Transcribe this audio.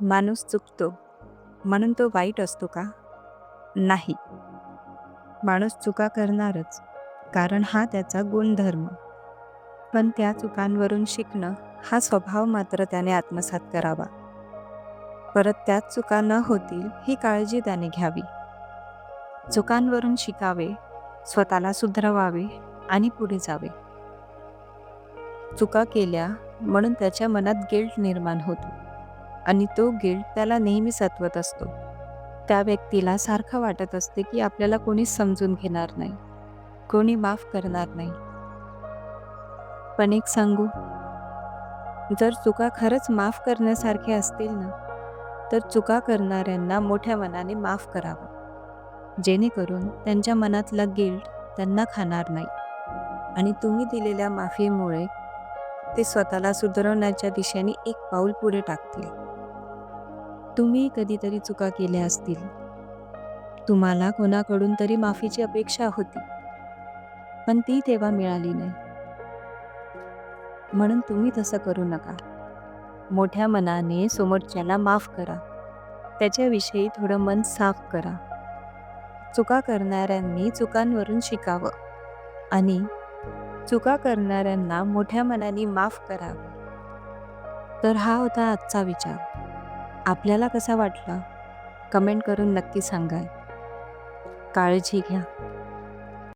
माणूस चुकतो. म्हणून तो वाईट असतो का? नाही. माणूस चुका करणारच कारण हा त्याचा गुणधर्म. पण त्या चुकांवरून शिकणं हा स्वभाव मात्र त्याने आत्मसात करावा. परत त्याच चुका न होतील ही काळजी त्याने घ्यावी. चुकांवरून शिकावे स्वतःला सुधरवावे आणि पुढे जावे. चुका केल्या म्हणून त्याच्या मनात गिल्ट निर्माण होतो. आणि तो गिल्ट त्याला नेहमी सत्वत असतो. त्या व्यक्तीला सारखं वाटत असते की आपल्याला कोणी समजून घेणार नाही. कोणी माफ करणार नाही. पण एक सांगू? जर चुका खरंच माफ करण्यासारखे असतील ना तर चुका करणाऱ्यांना मोठ्या मनाने माफ करावं. जेणेकरून त्यांच्या मनातला गिल्ट त्यांना खाणार नाही. आणि तुम्ही दिलेल्या माफीमुळे ते स्वतःला सुधारवण्याच्या दिशेने एक पाऊल पुढे टाकतील. तुम्ही कधीतरी चुका केल्या असतील. तुम्हाला कोणाकडून तरी माफीची अपेक्षा होती. पण ती तेव्हा मिळाली नाही. म्हणून तुम्ही तसं करू नका. मोठ्या मनाने समोरच्याला माफ करा. त्याच्याविषयी थोडं मन साफ करा. चुका करणाऱ्यांनी चुकांवरून शिकावं. आणि चुका करणाऱ्यांना मोठ्या मनाने माफ करावं. तर हा होता आजचा विचार. आपल्याला कसा वाटला? कमेंट करून नक्की सांगाल. काळजी घ्या.